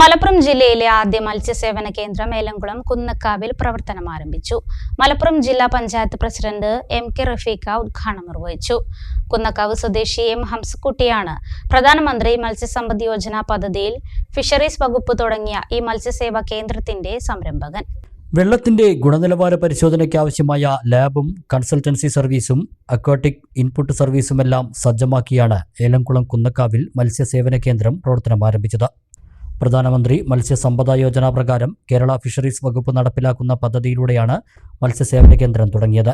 മലപ്പുറം ജില്ലയിലെ ആദ്യ മത്സ്യസേവന കേന്ദ്രം ഏലംകുളം കുന്നക്കാവിൽ പ്രവർത്തനം ആരംഭിച്ചു. മലപ്പുറം ജില്ലാ panchayat president M K Rafeeq ഉദ്ഘാടനം നിർവഹിച്ചു. കുന്നക്കാവ് സ്വദേശി എം ഹംസക്കുട്ടിയാണ് പ്രധാനമന്ത്രി മത്സ്യസമ്പദ് യോജന പദ്ധതിയിൽ ഫിഷറീസ് വകുപ്പ് തുടങ്ങിയ ഈ മത്സ്യസേവാ കേന്ദ്രത്തിന്റെ സംരംഭകൻ. വെള്ളത്തിന്റെ ഗുണനിലവാര പരിശോധനയ്ക്ക് ആവശ്യമായ ലാബും കൺസൾട്ടൻസി സർവീസും അക്വാട്ടിക് ഇൻപുട്ട് സർവീസുമെല്ലാം സജ്ജമാക്കിയാണ് ഏലംകുളം കുന്നക്കാവിൽ മത്സ്യസേവന കേന്ദ്രം പ്രവർത്തനം ആരംഭിച്ചത്. പ്രധാനമന്ത്രി മത്സ്യസമ്പദ യോജന പ്രകാരം കേരള ഫിഷറീസ് വകുപ്പ് നടപ്പിലാക്കുന്ന പദ്ധതിയിലൂടെയാണ് മത്സ്യസേവന കേന്ദ്രം തുടങ്ങിയത്.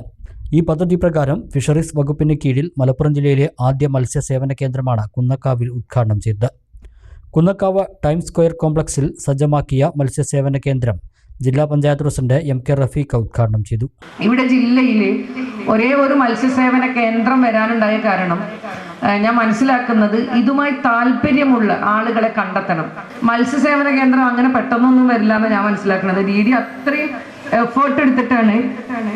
ഈ പദ്ധതി പ്രകാരം ഫിഷറീസ് വകുപ്പിന് കീഴിൽ മലപ്പുറം ജില്ലയിലെ ആദ്യ മത്സ്യസേവന കേന്ദ്രമാണ് കുന്നക്കാവിൽ ഉദ്ഘാടനം ചെയ്തത്. കുന്നക്കാവ് ടൈം സ്ക്വയർ കോംപ്ലക്സിൽ സജ്ജമാക്കിയ മത്സ്യസേവന കേന്ദ്രം ജില്ലാ panchayat president M K Rafeeq ഉദ്ഘാടനം ചെയ്തു. ഇവിടെ ജില്ലയിൽ ഒരേ ഒരു മത്സ്യസേവന കേന്ദ്രം വരാനുണ്ടായ കാരണം ഞാൻ മനസ്സിലാക്കുന്നത് ഇതുമായി താല്പര്യമുള്ള ആളുകളെ കണ്ടെത്തണം. മത്സ്യസേവന കേന്ദ്രം അങ്ങനെ പെട്ടെന്നൊന്നും വരില്ല എന്ന് ഞാൻ മനസ്സിലാക്കുന്നത്. ഡി അത്രയും എഫേർട്ട് എടുത്തിട്ടാണ്.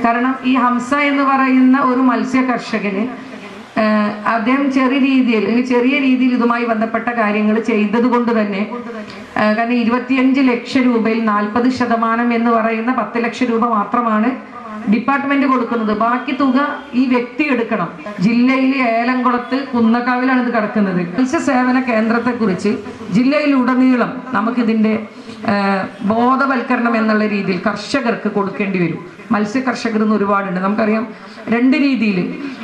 കാരണം ഈ ഹംസ എന്ന് പറയുന്ന ഒരു മത്സ്യ കർഷകന് അദ്ദേഹം ചെറിയ രീതിയിൽ ചെറിയ രീതിയിൽ ഇതുമായി ബന്ധപ്പെട്ട കാര്യങ്ങൾ ചെയ്തത് കൊണ്ട് തന്നെ കാരണം ഇരുപത്തിയഞ്ച് ലക്ഷം രൂപയിൽ നാൽപ്പത് ശതമാനം എന്ന് പറയുന്ന പത്ത് ലക്ഷം രൂപ മാത്രമാണ് ഡിപ്പാർട്ട്മെന്റ് കൊടുക്കുന്നത്. ബാക്കി തുക ഈ വ്യക്തി എടുക്കണം. ജില്ലയിലെ ഏലംകുളത്ത് കുന്നക്കാവിലാണ് ഇത് കിടക്കുന്നത്. മത്സ്യസേവന കേന്ദ്രത്തെ കുറിച്ച് ജില്ലയിലുടനീളം നമുക്കിതിന്റെ ബോധവൽക്കരണം എന്നുള്ള രീതിയിൽ കർഷകർക്ക് കൊടുക്കേണ്ടി വരും. മത്സ്യ കർഷകർ എന്ന് ഒരുപാടുണ്ട്. നമുക്കറിയാം രണ്ട് രീതിയിൽ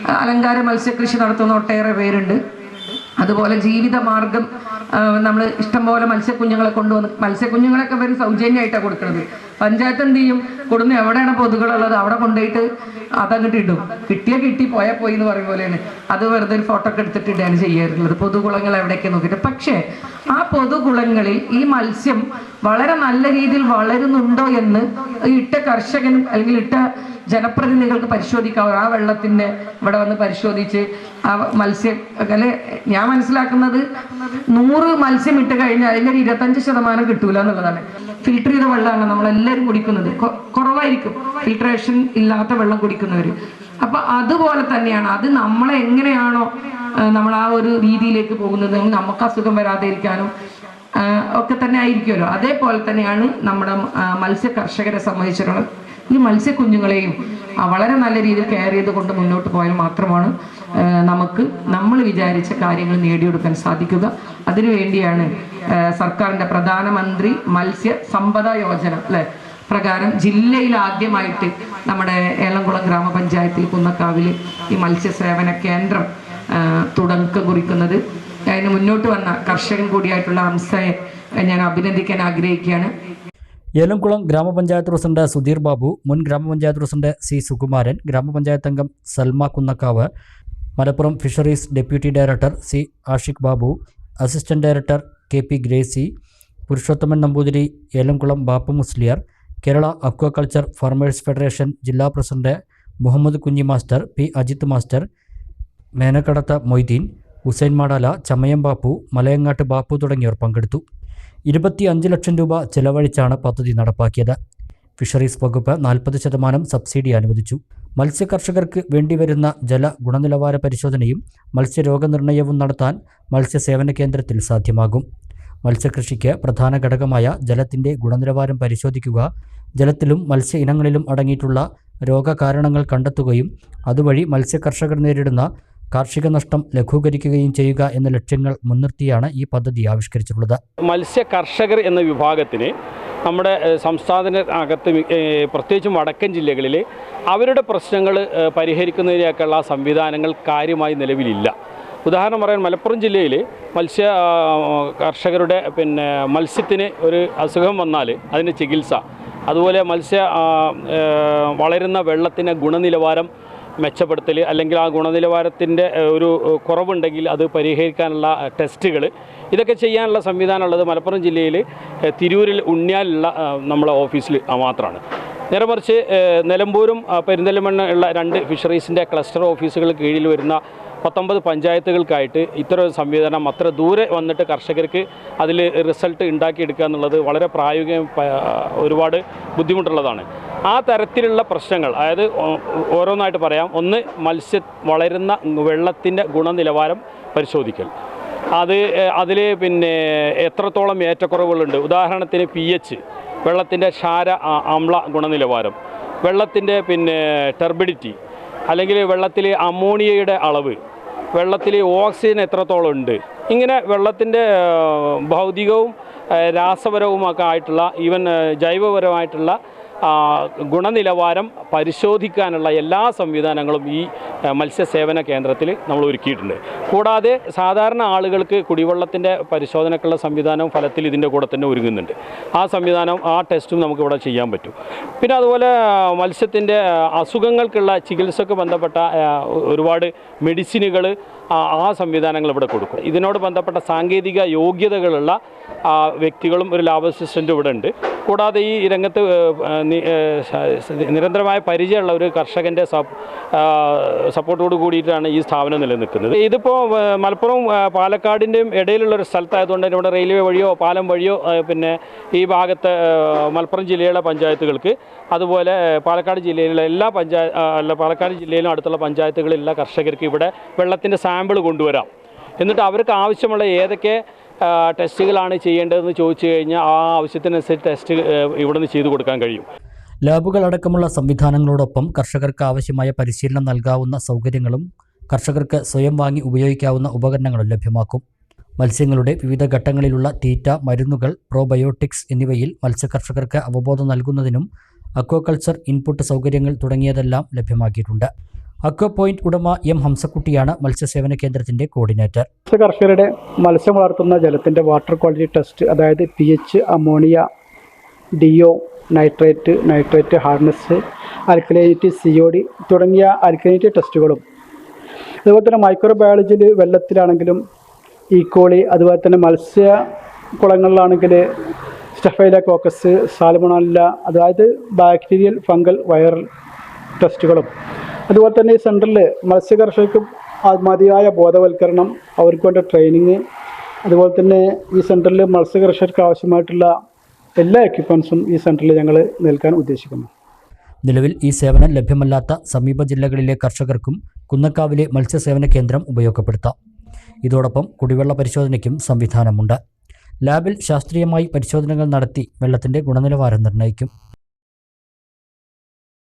അലങ്കാര മത്സ്യകൃഷി നടത്തുന്ന ഒട്ടേറെ പേരുണ്ട്. അതുപോലെ ജീവിത മാർഗം നമ്മൾ ഇഷ്ടംപോലെ മത്സ്യക്കുഞ്ഞുങ്ങളെ കൊണ്ടുവന്ന് മത്സ്യക്കുഞ്ഞുങ്ങളൊക്കെ വരും സൗജന്യമായിട്ടാണ് കൊടുക്കുന്നത് പഞ്ചായത്ത് എന്ത് ചെയ്യും? കൊടുന്ന് എവിടെയാണ് പൊതുകളുള്ളത് അവിടെ കൊണ്ടുപോയിട്ട് അതങ്ങോട്ട് ഇടും. കിട്ടിയാൽ കിട്ടി പോയാൽ പോയി എന്ന് പറയും പോലെയാണ്. അത് വെറുതെ ഒരു ഫോട്ടോ ഒക്കെ എടുത്തിട്ട് ഇടുകയാണ് ചെയ്യാറുള്ളത്. പൊതുകുളങ്ങൾ എവിടെയൊക്കെ നോക്കിയിട്ട്. പക്ഷേ ആ പൊതുകുളങ്ങളിൽ ഈ മത്സ്യം വളരെ നല്ല രീതിയിൽ വളരുന്നുണ്ടോ എന്ന് ഇട്ട കർഷകനും അല്ലെങ്കിൽ ഇട്ട ജനപ്രതിനിധികൾക്ക് പരിശോധിക്കാവും. ആ വെള്ളത്തിന്റെ ഇവിടെ വന്ന് പരിശോധിച്ച് ആ മത്സ്യം അല്ലെ ഞാൻ മനസ്സിലാക്കുന്നത് നൂറ് മത്സ്യം ഇട്ട് കഴിഞ്ഞാൽ അതിന്റെ ഒരു ഇരുപത്തഞ്ച് ശതമാനം കിട്ടൂല എന്നുള്ളതാണ്. ഫിൽട്ടർ ചെയ്ത വെള്ളമാണ് നമ്മളെല്ലാവരും കുടിക്കുന്നത്. കുറവായിരിക്കും. ഫിൽട്രേഷൻ ഇല്ലാത്ത വെള്ളം കുടിക്കുന്നവർ അപ്പൊ അതുപോലെ തന്നെയാണ് അത് നമ്മളെ എങ്ങനെയാണോ നമ്മൾ ആ ഒരു രീതിയിലേക്ക് പോകുന്നത്. നമുക്ക് അസുഖം വരാതെ ഇരിക്കാനും ഒക്കെ തന്നെ ആയിരിക്കുമല്ലോ. അതേപോലെ തന്നെയാണ് നമ്മുടെ മത്സ്യ കർഷകരെ സംബന്ധിച്ചിടത്തോളം ഈ മത്സ്യക്കുഞ്ഞുങ്ങളെയും ആ, വളരെ നല്ല രീതിയിൽ കെയർ ചെയ്തുകൊണ്ട് മുന്നോട്ട് പോയാൽ മാത്രമാണ് നമുക്ക് നമ്മൾ വിചാരിച്ച കാര്യങ്ങൾ നേടിയെടുക്കാൻ സാധിക്കുക. അതിനുവേണ്ടിയാണ് സർക്കാരിന്റെ പ്രധാനമന്ത്രി മത്സ്യ സമ്പദ യോജന അല്ലെ? പ്രകാരം ജില്ലയിൽ ആദ്യമായിട്ട് നമ്മുടെ ഏലംകുളം ഗ്രാമപഞ്ചായത്തിൽ കുന്നക്കാവിൽ ഈ മത്സ്യ സേവന കേന്ദ്രം തുടക്കം കുറിക്കുന്നത്. അതിന് മുന്നോട്ട് വന്ന കർഷകൻ കൂടിയായിട്ടുള്ള അംസയെ ഞാൻ അഭിനന്ദിക്കാൻ ആഗ്രഹിക്കുകയാണ്. ഏലംകുളം ഗ്രാമപഞ്ചായത്ത് പ്രസിഡന്റ് സുധീർ ബാബു മുൻ ഗ്രാമപഞ്ചായത്ത് പ്രസിഡന്റ് സി സുകുമാരൻ ഗ്രാമപഞ്ചായത്ത് അംഗം Salma Kunnakkavu Malappuram fisheries deputy director C Ashiq Babu assistant director K P Gracy Purushothaman Namboothiri Elamkulam Bappa Musliyar Kerala aquaculture farmers federation ജില്ലാ president Muhammed Kunhi master P Ajith master Menakkadath Moideen Hussain Madala Chamayam Bappu Malayangattu Bappu തുടങ്ങിയവർ പങ്കെടുത്തു. ഇരുപത്തി അഞ്ച് ലക്ഷം രൂപ ചെലവഴിച്ചാണ് പദ്ധതി നടപ്പാക്കിയത്. Fisheries വകുപ്പ് നാൽപ്പത് ശതമാനം സബ്സിഡി അനുവദിച്ചു. മത്സ്യകർഷകർക്ക് വേണ്ടിവരുന്ന ജല ഗുണനിലവാര പരിശോധനയും മത്സ്യരോഗനിർണയവും നടത്താൻ മത്സ്യസേവന കേന്ദ്രത്തിൽ സാധ്യമാകും. മത്സ്യകൃഷിക്ക് പ്രധാന ഘടകമായ ജലത്തിന്റെ ഗുണനിലവാരം പരിശോധിക്കുക ജലത്തിലും മത്സ്യ ഇനങ്ങളിലും അടങ്ങിയിട്ടുള്ള രോഗകാരണങ്ങൾ കണ്ടെത്തുകയും അതുവഴി മത്സ്യകർഷകർ നേരിടുന്ന കാർഷിക നഷ്ടം ലഘൂകരിക്കുകയും ചെയ്യുക എന്ന ലക്ഷ്യങ്ങൾ മുൻനിർത്തിയാണ് ഈ പദ്ധതി ആവിഷ്കരിച്ചിട്ടുള്ളത്. മത്സ്യ കർഷകർ എന്ന വിഭാഗത്തിന് നമ്മുടെ സംസ്ഥാനത്തിനകത്ത് പ്രത്യേകിച്ചും വടക്കൻ ജില്ലകളിൽ അവരുടെ പ്രശ്നങ്ങൾ പരിഹരിക്കുന്നതിനേക്കുള്ള സംവിധാനങ്ങൾ കാര്യമായി നിലവിലില്ല. ഉദാഹരണം പറയാൻ മലപ്പുറം ജില്ലയിൽ മത്സ്യ കർഷകരുടെ പിന്നെ മത്സ്യത്തിന് ഒരു അസുഖം വന്നാൽ അതിന്റെ ചികിത്സ അതുപോലെ മത്സ്യ വളരുന്ന വെള്ളത്തിന്റെ ഗുണനിലവാരം മെച്ചപ്പെടുത്തൽ അല്ലെങ്കിൽ ആ ഗുണനിലവാരത്തിന്റെ ഒരു കുറവുണ്ടെങ്കിൽ അത് പരിഹരിക്കാനുള്ള ടെസ്റ്റുകൾ ഇതൊക്കെ ചെയ്യാനുള്ള സംവിധാനമുള്ളത് മലപ്പുറം ജില്ലയിൽ തിരൂരിൽ ഉണ്ണിയാലുള്ള നമ്മളെ ഓഫീസിൽ മാത്രമാണ്. നേരെ മറിച്ച് നിലമ്പൂരും പെരിന്തൽമണ്ണ ഉള്ള രണ്ട് ഫിഷറീസിന്റെ ക്ലസ്റ്റർ ഓഫീസുകൾ കീഴിൽ വരുന്ന പത്തൊമ്പത് പഞ്ചായത്തുകൾക്കായിട്ട് ഇത്തരം ഒരു സംവിധാനം അത്ര ദൂരെ വന്നിട്ട് കർഷകർക്ക് അതിൽ റിസൾട്ട് ഉണ്ടാക്കിയെടുക്കുക എന്നുള്ളത് വളരെ പ്രായോഗിക ഒരുപാട് ബുദ്ധിമുട്ടുള്ളതാണ്. ആ തരത്തിലുള്ള പ്രശ്നങ്ങൾ അതായത് ഓരോന്നായിട്ട് പറയാം. ഒന്ന് മത്സ്യ വളരുന്ന വെള്ളത്തിന്റെ ഗുണനിലവാരം പരിശോധിക്കൽ. അത് അതിൽ പിന്നെ എത്രത്തോളം ഏറ്റക്കുറവുകളുണ്ട്. ഉദാഹരണത്തിന് പി എച്ച് വെള്ളത്തിന്റെ ക്ഷാര അമ്ല ഗുണനിലവാരം. വെള്ളത്തിന്റെ പിന്നെ ടെർബിഡിറ്റി അല്ലെങ്കിൽ വെള്ളത്തിൽ അമോണിയയുടെ അളവ് വെള്ളത്തിൽ ഓക്സിജൻ എത്രത്തോളം ഉണ്ട് ഇങ്ങനെ വെള്ളത്തിന്റെ ഭൗതികവും രാസപരവുമൊക്കെ ആയിട്ടുള്ള ഈവൻ ജൈവപരമായിട്ടുള്ള ഗുണനിലവാരം പരിശോധിക്കാനുള്ള എല്ലാ സംവിധാനങ്ങളും ഈ മത്സ്യസേവന കേന്ദ്രത്തിൽ നമ്മൾ ഒരുക്കിയിട്ടുണ്ട്. കൂടാതെ സാധാരണ ആളുകൾക്ക് കുടിവെള്ളത്തിന്റെ പരിശോധനക്കുള്ള സംവിധാനവും ഫലത്തിൽ ഇതിന്റെ കൂടെ തന്നെ ഒരുങ്ങുന്നുണ്ട്. ആ സംവിധാനം ആ ടെസ്റ്റും നമുക്ക് ഇവിടെ ചെയ്യാൻ പറ്റും. പിന്നെ അതുപോലെ മത്സ്യത്തിന്റെ അസുഖങ്ങൾക്കുള്ള ചികിത്സക്ക് ബന്ധപ്പെട്ട ഒരുപാട് മെഡിസിനുകൾ ആ സംവിധാനങ്ങൾ ഇവിടെ കൊടുക്കും. ഇതിനോട് ബന്ധപ്പെട്ട സാങ്കേതിക യോഗ്യതകളുള്ള വ്യക്തികളും ഒരു ലാബ് അസിസ്റ്റന്റും ഇവിടെ ഉണ്ട്. കൂടാതെ ഈ രംഗത്ത് സ- സ- നിരന്തരമായ പരിചയമുള്ള ഒരു കർഷകന്റെ സപ് സപ്പോർട്ടോട് കൂടിയിട്ടാണ് ഈ സ്ഥാപനം നിലനിൽക്കുന്നത്. ഇതിപ്പോൾ മലപ്പുറം പാലക്കാടിന്റെയും ഇടയിലുള്ള ഒരു സ്ഥലത്തായതുകൊണ്ട് ഇവിടെ റെയിൽവേ വഴിയോ പാലം വഴിയോ പിന്നെ ഈ ഭാഗത്തെ മലപ്പുറം ജില്ലയിലെ പഞ്ചായത്തുകൾക്ക് അതുപോലെ പാലക്കാട് ജില്ലയിലുള്ള എല്ലാ പഞ്ചായ അല്ല പാലക്കാട് ജില്ലയിലും അടുത്തുള്ള പഞ്ചായത്തുകളിലുള്ള കർഷകർക്ക് ഇവിടെ വെള്ളത്തിന്റെ സാമ്പിൾ കൊണ്ടുവരാം. എന്നിട്ട് അവർക്ക് ആവശ്യമുള്ള ഏതൊക്കെ ടെസ്റ്റുകളാണ് ചെയ്യേണ്ടതെന്ന് ചോദിച്ചു കഴിഞ്ഞാൽ ആ ആവശ്യത്തിനനുസരിച്ച് ടെസ്റ്റ് ഇവിടെ ഇവിടുന്ന് ചെയ്തു കൊടുക്കാൻ കഴിയും. ലാബുകൾ അടക്കമുള്ള സംവിധാനങ്ങളോടൊപ്പം കർഷകർക്ക് ആവശ്യമായ പരിശീലനം നൽകാവുന്ന സൗകര്യങ്ങളും കർഷകർക്ക് സ്വയം വാങ്ങി ഉപയോഗിക്കാവുന്ന ഉപകരണങ്ങളും ലഭ്യമാക്കും. മത്സ്യങ്ങളുടെ വിവിധ ഘട്ടങ്ങളിലുള്ള തീറ്റ മരുന്നുകൾ പ്രോബയോട്ടിക്സ് എന്നിവയിൽ മത്സ്യകർഷകർക്ക് അവബോധം നൽകുന്നതിനും അക്വാകൾച്ചർ ഇൻപുട്ട് സൗകര്യങ്ങൾ തുടങ്ങിയതെല്ലാം ലഭ്യമാക്കിയിട്ടുണ്ട്. അക്വ പോയിന്റ് ഉടമ എം ഹംസക്കുട്ടിയാണ് മത്സ്യസേവന കേന്ദ്രത്തിന്റെ കോർഡിനേറ്റർ. കർഷകരുടെ മത്സ്യം വളർത്തുന്ന ജലത്തിന്റെ വാട്ടർ ക്വാളിറ്റി ടെസ്റ്റ് അതായത് P H ammonia DO nitrate nitrate hardness alkalinity C O D തുടങ്ങിയ ആൽക്കലൈനിറ്റി ടെസ്റ്റുകളും അതുപോലെ തന്നെ മൈക്രോബയോളജിയിൽ വെള്ളത്തിലാണെങ്കിലും ഈക്കോളി അതുപോലെ തന്നെ മത്സ്യ കുളങ്ങളിലാണെങ്കിൽ സ്റ്റഫൈല കോക്കസ് സാൽമണല്ല അതായത് ബാക്ടീരിയൽ ഫംഗൽ വൈറൽ ടെസ്റ്റുകളും അതുപോലെ തന്നെ ഈ സെന്ററിൽ മത്സ്യകർഷകർക്ക് മതിയായ ബോധവൽക്കരണം അവർക്ക് വേണ്ട ട്രെയിനിങ് അതുപോലെ തന്നെ ഈ സെന്ററിൽ മത്സ്യകർഷകർക്ക് ആവശ്യമായിട്ടുള്ള എല്ലാ എക്യുപ്മെൻസും ഈ സെന്ററിൽ ഞങ്ങൾ നൽകാൻ ഉദ്ദേശിക്കുന്നു. നിലവിൽ ഈ സേവനം ലഭ്യമല്ലാത്ത സമീപ ജില്ലകളിലെ കർഷകർക്കും കുന്നക്കാവിലെ മത്സ്യസേവന കേന്ദ്രം ഉപയോഗപ്പെടുത്താം. ഇതോടൊപ്പം കുടിവെള്ള പരിശോധനയ്ക്കും സംവിധാനമുണ്ട്. ലാബിൽ ശാസ്ത്രീയമായി പരിശോധനകൾ നടത്തി വെള്ളത്തിന്റെ ഗുണനിലവാരം നിർണയിക്കും.